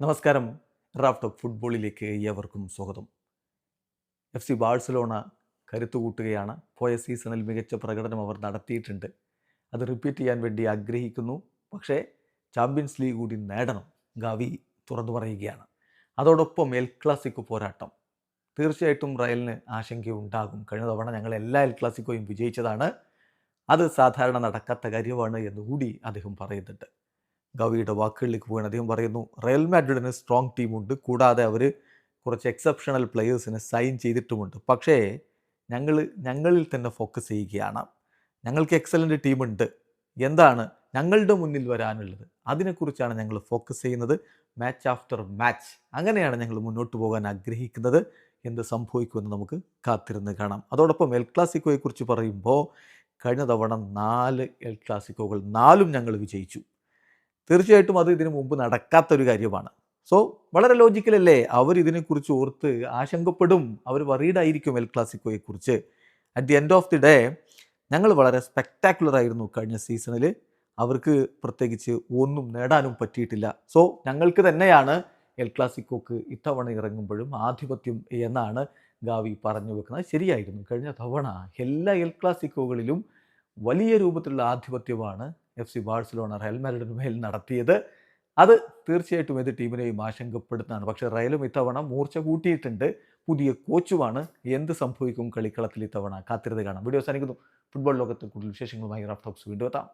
നമസ്കാരം. Raf talk ഫുട്ബോളിലേക്ക് ഏവർക്കും സ്വാഗതം. എഫ് സി ബാഴ്സലോണ കരുത്തുകൂട്ടുകയാണ് പോയ സീസണിൽ മികച്ച പ്രകടനം അവർ നടത്തിയിട്ടുണ്ട്. അത് റിപ്പീറ്റ് ചെയ്യാൻ വേണ്ടി ആഗ്രഹിക്കുന്നു. പക്ഷേ ചാമ്പ്യൻസ് ലീഗ് കൂടി നേടണം ഗാവി തുറന്നു പറയുകയാണ്. അതോടൊപ്പം എൽ ക്ലാസിക്കോ പോരാട്ടം. തീർച്ചയായിട്ടും റയലിന് ആശങ്കയുണ്ടാകും. കഴിഞ്ഞ തവണ ഞങ്ങൾ എല്ലാ എൽ ക്ലാസിക്കോയും വിജയിച്ചതാണ്. അത് സാധാരണ നടക്കാത്ത കാര്യമാണ് എന്നുകൂടി അദ്ദേഹം പറയുന്നുണ്ട്. ഗവിയുടെ വാക്കുകളിലേക്ക് പോകാൻ അദ്ദേഹം പറയുന്നു റയൽ മാഡ്രിഡിന് സ്ട്രോങ് ടീമുണ്ട് കൂടാതെ അവർ കുറച്ച് എക്സെപ്ഷണൽ പ്ലെയേഴ്സിനെ സൈൻ ചെയ്തിട്ടുമുണ്ട്. പക്ഷേ ഞങ്ങൾ ഞങ്ങളിൽ തന്നെ ഫോക്കസ് ചെയ്യുകയാണ്. ഞങ്ങൾക്ക് എക്സലന്റ് ടീമുണ്ട് എന്താണ് ഞങ്ങളുടെ മുന്നിൽ വരാനുള്ളത്? അതിനെക്കുറിച്ചാണ് ഞങ്ങൾ ഫോക്കസ് ചെയ്യുന്നത്. മാച്ച് ആഫ്റ്റർ മാച്ച് അങ്ങനെയാണ് ഞങ്ങൾ മുന്നോട്ട് പോകാൻ ആഗ്രഹിക്കുന്നത്. എന്ത് സംഭവിക്കുമെന്ന് നമുക്ക് കാത്തിരുന്ന് കാണാം. അതോടൊപ്പം എൽ ക്ലാസിക്കോയെക്കുറിച്ച് പറയുമ്പോൾ കഴിഞ്ഞ തവണ നാല് എൽ ക്ലാസിക്കോകൾ നാലും ഞങ്ങൾ വിജയിച്ചു. തീർച്ചയായിട്ടും അത് ഇതിനു മുമ്പ് നടക്കാത്തൊരു കാര്യമാണ്. സോ വളരെ ലോജിക്കലല്ലേ അവർ ഇതിനെക്കുറിച്ച് ഓർത്ത് ആശങ്കപ്പെടും. അവർ വറീഡായിരിക്കും L ക്ലാസിക്കോയെക്കുറിച്ച് at the end of the day ഞങ്ങൾ വളരെ സ്പെക്ടാക്കുലർ ആയിരുന്നു കഴിഞ്ഞ സീസണിൽ അവർക്ക് പ്രത്യേകിച്ച് ഒന്നും നേടാനും പറ്റിയിട്ടില്ല. സോ ഞങ്ങൾക്ക് തന്നെയാണ് എൽ ക്ലാസിക്കോക്ക് ഇത്തവണ ഇറങ്ങുമ്പോഴും ആധിപത്യം എന്നാണ് ഗാവി പറഞ്ഞു വെക്കുന്നത്. ശരിയായിരുന്നു. കഴിഞ്ഞ തവണ എല്ലാ എൽ ക്ലാസിക്കോകളിലും വലിയ രൂപത്തിലുള്ള ആധിപത്യമാണ് എഫ് സി ബാഴ്സലോണ റയൽ മാഡ്രിഡിന് മേൽ നടത്തിയത്. അത് തീർച്ചയായിട്ടും ഏത് ടീമിനെയും ആശങ്കപ്പെടുത്തുന്നതാണ്. പക്ഷേ റയലും ഇത്തവണ മൂർച്ച കൂട്ടിയിട്ടുണ്ട്. പുതിയ കോച്ചുമാണ്. എന്ത് സംഭവിക്കും കളിക്കളത്തിൽ ഇത്തവണ? കാത്തിരുത് കാണാം. വീഡിയോ അവസാനിക്കുന്നു. ഫുട്ബോൾ ലോകത്ത് കൂടുതൽ വിശേഷങ്ങളുമായി റാഫ്റ്റോക്സ് വീണ്ടും എത്താം.